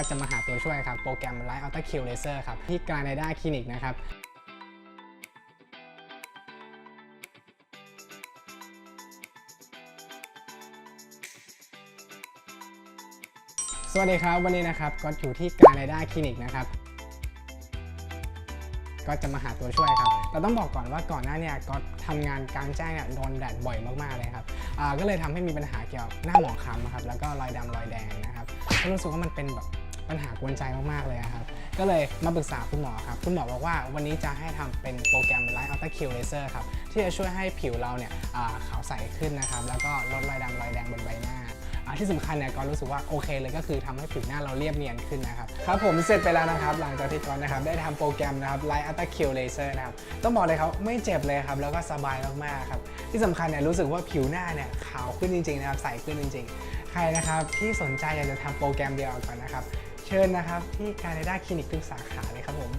ก็จะมาหาตัวช่วยครับ โปรแกรม Light Ultra Q Laser ครับ ที่การในด้าคลินิกนะครับสวัสดีครับ วันนี้นะครับก็อยู่ที่การในด้าคลินิกนะครับก็จะมาหาตัวช่วยครับ แต่ต้องบอกก่อนว่าก่อนหน้าเนี่ยก็ทำงานกลางแจ้งเนี่ยโดนแดดบ่อยมากๆเลยครับ ก็เลยทำให้มีปัญหาเกี่ยวกับหน้าหมองคล้ำนะครับ แล้วก็รอยดำรอยแดงนะครับ ก็รู้สึกว่ามันเป็นแบบ ปัญหากวนใจมากๆเลยอะครับ ก็เลยมาปรึกษาคุณหมอครับ คุณหมอบอกว่าวันนี้จะให้ทำเป็นโปรแกรม Light Ultra Q Laser ครับ ที่จะช่วยให้ผิวเราเนี่ยขาวใสขึ้นนะครับ แล้วก็ลดรอยดำรอยแดงบนใบหน้าอ่าที่สำคัญเนี่ยก็รู้สึกว่าโอเคเลยก็คือทำให้ผิวหน้าเราเรียบเนียนขึ้นนะครับครับผมเสร็จไปแล้วนะครับ หลังจากที่ก่อนนะครับได้ทำโปรแกรมนะครับ Light Ultra Q Laser นะครับต้องบอกเลยครับไม่เจ็บเลยครับแล้วก็สบายมากๆครับที่สำคัญเนี่ยรู้สึกว่าผิวหน้าเนี่ยขาวขึ้นจริงๆนะครับใสขึ้นจริง ๆ ใครนะครับที่สนใจอยากจะทำโปรแกรมเดียวกันนะครับ เชิญนะครับที่ Canada คลินิกทุกสาขาเลยครับผม